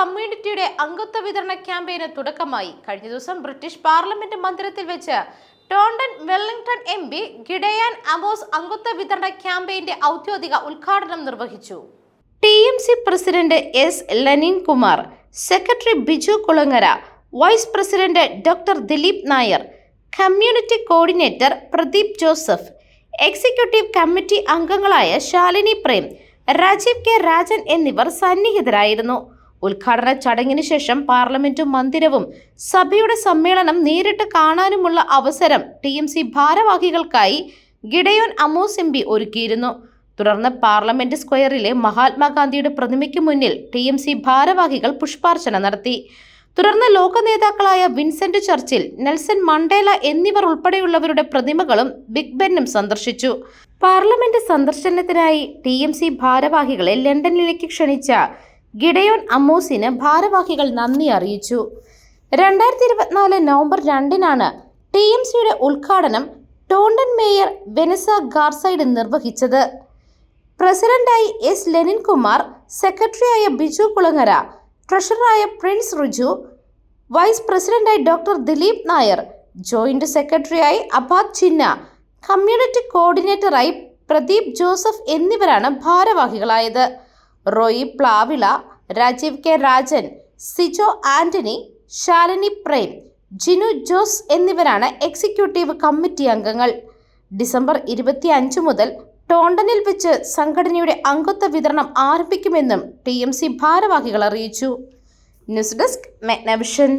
കമ്മ്യൂണിറ്റിയുടെ അംഗത്വ വിതരണ ക്യാമ്പയിന് തുടക്കമായി. കഴിഞ്ഞ ദിവസം ബ്രിട്ടീഷ് പാർലമെന്റ് മന്ദിരത്തിൽ വെച്ച് Taunton Wellington M P Gideon Amos അംഗത്വ വിതരണ ക്യാമ്പയിന്റെ ഔദ്യോഗിക ഉദ്ഘാടനം നിർവഹിച്ചു. T M C president S Lenin Kumar secretary Biju Kulangara vice president doctor Dileep Nair community coordinator Pradeep Joseph executive committee അംഗങ്ങളായ ശാലിനി പ്രേം രാജീവ് കെ രാജൻ എന്നിവർ സന്നിഹിതരായിരുന്നു. ഉദ്ഘാടന ചടങ്ങിന് ശേഷം പാർലമെന്റും മന്ദിരവും സഭയുടെ സമ്മേളനം നേരിട്ട് കാണാനുമുള്ള അവസരം ടി എം സി ഭാരവാഹികൾക്കായി ഗിഡയോൻ അമോസ് എം പി ഒരുക്കിയിരുന്നു. തുടർന്ന് പാർലമെന്റ് സ്ക്വയറിലെ മഹാത്മാഗാന്ധിയുടെ പ്രതിമയ്ക്ക് മുന്നിൽ ടി എം സി ഭാരവാഹികൾ പുഷ്പാർച്ചന നടത്തി. തുടർന്ന് ലോക നേതാക്കളായ വിൻസെന്റ് ചർച്ചിൽ നെൽസൺ മണ്ടേല എന്നിവർ ഉൾപ്പെടെയുള്ളവരുടെ പ്രതിമകളും ബിഗ് ബെന്നും സന്ദർശിച്ചു. പാർലമെന്റ് സന്ദർശനത്തിനായി ടി ഭാരവാഹികളെ ലണ്ടനിലേക്ക് ക്ഷണിച്ച ഗിഡയോൻ അമ്മൂസിന് ഭാരവാഹികൾ നന്ദി അറിയിച്ചു. രണ്ടായിരത്തി ഇരുപത്തിനാല് നവംബർ രണ്ടിനാണ് ടി എം സിയുടെ ഉദ്ഘാടനം ടോണ്ടൻ മേയർ വെനസ ഗാർസൈഡ് നിർവഹിച്ചത്. പ്രസിഡന്റായി എസ് ലെനിൻ കുമാർ സെക്രട്ടറിയായ ബിജു കുളങ്ങര ട്രഷററായ പ്രിൻസ് റിജു വൈസ് പ്രസിഡന്റായി ഡോക്ടർ ദിലീപ് നായർ ജോയിന്റ് സെക്രട്ടറിയായി അബാദ് ചിന്ന കമ്മ്യൂണിറ്റി കോർഡിനേറ്ററായി പ്രദീപ് ജോസഫ് എന്നിവരാണ് ഭാരവാഹികളായത്. റോയി പ്ലാവിള രാജീവ് കെ രാജൻ സിജോ ആന്റണി ശാലിനി പ്രേം ജിനു ജോസ് എന്നിവരാണ് എക്സിക്യൂട്ടീവ് കമ്മിറ്റി അംഗങ്ങൾ. ഡിസംബർ ഇരുപത്തി അഞ്ച് മുതൽ ടോണ്ടനിൽ വെച്ച് സംഘടനയുടെ അംഗത്വ വിതരണം ആരംഭിക്കുമെന്നും ടി എം സി ഭാരവാഹികൾ അറിയിച്ചു. News desk Magnavision.